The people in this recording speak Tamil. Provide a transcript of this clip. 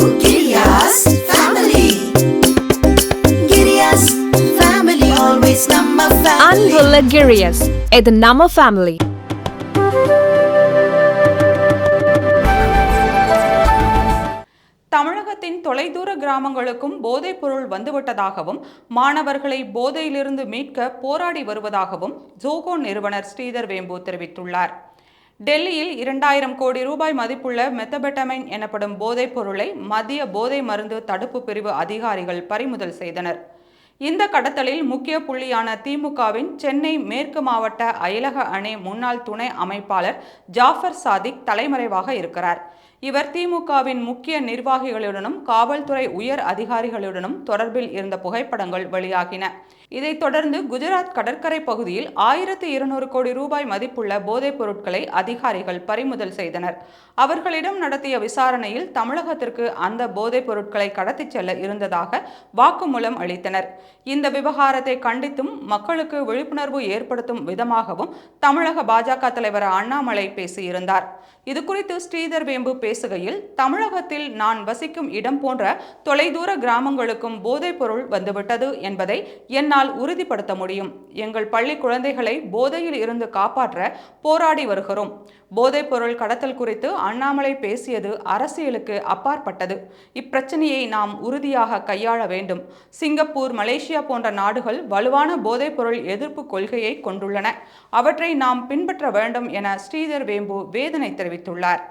நம்ம. அன்புள்ள கிரியஸ் இது நம்ம ஃபேமிலி தமிழகத்தின் தொலைதூர கிராமங்களுக்கும் போதைப் பொருள் வந்துவிட்டதாகவும் மாணவர்களை போதையிலிருந்து மீட்க போராடி வருவதாகவும் ஜோகோ நிறுவனர் ஸ்ரீதர் வேம்பு தெரிவித்துள்ளார். டெல்லியில் இரண்டாயிரம் கோடி ரூபாய் மதிப்புள்ள மெத்தபெட்டமைன் எனப்படும் போதைப் பொருளை மத்திய போதை மருந்து தடுப்பு பிரிவு அதிகாரிகள் பறிமுதல் செய்தனர். இந்த கடத்தலில் முக்கிய புள்ளியான திமுகவின் சென்னை மேற்கு மாவட்ட அயலக அணை முன்னாள் துணை அமைப்பாளர் ஜாஃபர் சாதிக் தலைமறைவாக இருக்கிறார். இவர் திமுகவின் முக்கிய நிர்வாகிகளுடனும் காவல்துறை உயர் அதிகாரிகளுடனும் தொடர்பில் இருந்த புகைப்படங்கள் வெளியாகின. இதைத் தொடர்ந்து குஜராத் கடற்கரை பகுதியில் ஆயிரத்து இருநூறு கோடி ரூபாய் மதிப்புள்ள போதைப் பொருட்களை அதிகாரிகள் பறிமுதல் செய்தனர். அவர்களிடம் நடத்திய விசாரணையில் தமிழகத்திற்கு அந்த போதைப் பொருட்களை கடத்திச் செல்ல இருந்ததாக வாக்குமூலம் அளித்தனர். இந்த விவகாரத்தை கண்டித்தும் மக்களுக்கு விழிப்புணர்வு ஏற்படுத்தும் விதமாகவும் தமிழக பாஜக தலைவர் அண்ணாமலை பேசியிருந்தார். இதுகுறித்து ஸ்ரீதர் வேம்பு பேசுகையில் தமிழகத்தில் நான் வசிக்கும் இடம் போன்ற தொலைதூர கிராமங்களுக்கும் போதைப் பொருள் வந்துவிட்டது என்பதை என்னால் உறுதிப்படுத்த முடியும். எங்கள் பள்ளி குழந்தைகளை போதையில் இருந்து காப்பாற்ற போராடி வருகிறோம். போதைப் பொருள் கடத்தல் குறித்து அண்ணாமலை பேசியது அரசியலுக்கு அப்பாற்பட்டது. இப்பிரச்சனையை நாம் உறுதியாக கையாள வேண்டும். சிங்கப்பூர் மலேசியா போன்ற நாடுகள் வலுவான போதைப்பொருள் எதிர்ப்பு கொள்கையை கொண்டுள்ளன. அவற்றை நாம் பின்பற்ற வேண்டும் என ஸ்ரீதர் வேம்பு வேதனை தெரிவித்துள்ளார்.